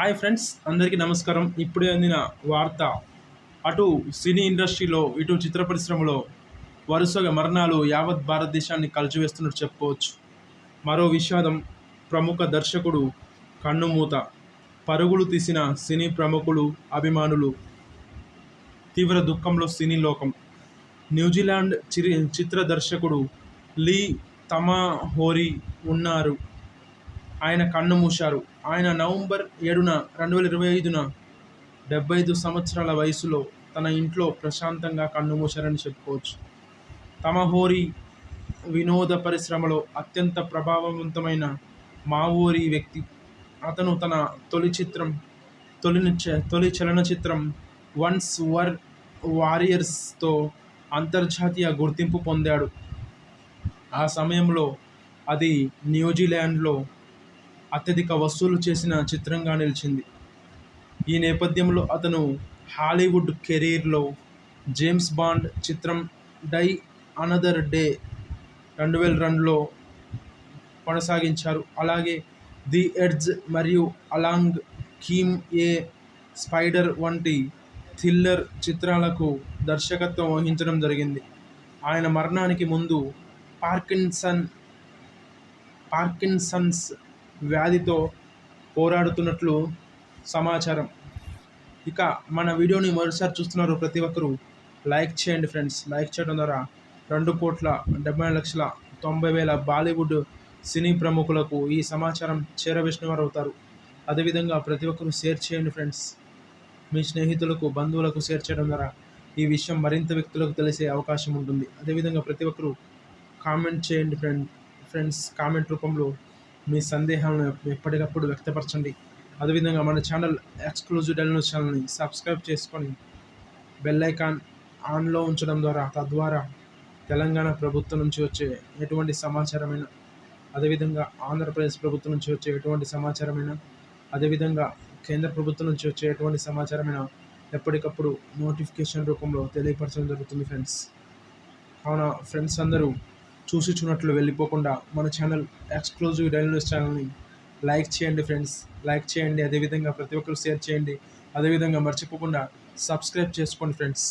Hi friends అందరికీ నమస్కారం. ఇప్పుడే అందిన వార్త అటు సినీ ఇండస్ట్రీలో ఇటు చిత్ర పరిశ్రమలో వరుసగా మరణాలు యావత్ భారతదేశాన్ని కలిచివేస్తున్నట్టు చెప్పుకోవచ్చు. మరో విషాదం ప్రముఖ దర్శకుడు కన్నుమూత పరుగులు తీసిన సినీ ప్రముఖులు అభిమానులు తీవ్ర దుఃఖంలో సినీ లోకం. న్యూజిలాండ్ చిరి చిత్ర దర్శకుడు లీ తమాహోరీ ఉన్నారు. ఆయన కన్ను మూశారు. ఆయన నవంబర్ ఏడున రెండు వేల ఇరవై ఐదున డెబ్బై ఐదు సంవత్సరాల వయసులో తన ఇంట్లో ప్రశాంతంగా కన్ను మూశారని చెప్పుకోవచ్చు. తమహోరి వినోద పరిశ్రమలో అత్యంత ప్రభావవంతమైన మావోరి వ్యక్తి. అతను తన తొలి చిత్రం తొలి తొలి చలనచిత్రం వన్స్ వర్ వారియర్స్తో అంతర్జాతీయ గుర్తింపు పొందాడు. ఆ సమయంలో అది న్యూజిలాండ్లో అత్యధిక వసూలు చేసిన చిత్రంగా నిలిచింది. ఈ నేపథ్యంలో అతను హాలీవుడ్ కెరీర్లో జేమ్స్ బాండ్ చిత్రం డై అనదర్ డే రెండు వేల రెండులో కొనసాగించారు. అలాగే ది ఎడ్జ్ మరియు అలాంగ్ కీమ్ ఏ స్పైడర్ వంటి థ్రిల్లర్ చిత్రాలకు దర్శకత్వం వహించడం జరిగింది. ఆయన మరణానికి ముందు పార్కిన్సన్ పార్కిన్సన్స్ వ్యాధితో పోరాడుతున్నట్లు సమాచారం. ఇక మన వీడియోని మొదటిసారి చూస్తున్నారు ప్రతి ఒక్కరూ. లైక్ చేయండి ఫ్రెండ్స్. లైక్ చేయడం ద్వారా రెండు కోట్ల డెబ్బై లక్షల తొంభై వేల బాలీవుడ్ సినీ ప్రముఖులకు ఈ సమాచారం చేరవేసినవారు అవుతారు అదేవిధంగా ప్రతి ఒక్కరూ షేర్ చేయండి ఫ్రెండ్స్. మీ స్నేహితులకు బంధువులకు షేర్ చేయడం ద్వారా ఈ విషయం మరింత వ్యక్తులకు తెలిసే అవకాశం ఉంటుంది. అదేవిధంగా ప్రతి ఒక్కరూ కామెంట్ చేయండి ఫ్రెండ్ ఫ్రెండ్స్ కామెంట్ రూపంలో మీ సందేహాలను ఎప్పటికప్పుడు వ్యక్తపరచండి. అదేవిధంగా మన ఛానల్ ఎక్స్క్లూజివ్ డెల్ ఛానల్ని సబ్స్క్రైబ్ చేసుకొని బెల్ ఐకాన్ ఆన్లో ఉంచడం ద్వారా తద్వారా తెలంగాణ ప్రభుత్వం నుంచి వచ్చే ఎటువంటి సమాచారమైన అదేవిధంగా ఆంధ్రప్రదేశ్ ప్రభుత్వం నుంచి వచ్చే ఎటువంటి సమాచారమైన అదేవిధంగా కేంద్ర ప్రభుత్వం నుంచి వచ్చే ఎటువంటి సమాచారమైన ఎప్పటికప్పుడు నోటిఫికేషన్ రూపంలో తెలియపరచడం జరుగుతుంది ఫ్రెండ్స్. కావున ఫ్రెండ్స్ అందరూ చూసి చూనట్లు వెళ్ళిపోకుండా మన ఛానల్ ఎక్స్క్లూజివ్ డైలీ న్యూస్ ఛానల్ని లైక్ చేయండి ఫ్రెండ్స్. లైక్ చేయండి. అదేవిధంగా ప్రతి ఒక్కరు షేర్ చేయండి. అదేవిధంగా మర్చిపోకుండా సబ్స్క్రైబ్ చేసుకోండి ఫ్రెండ్స్.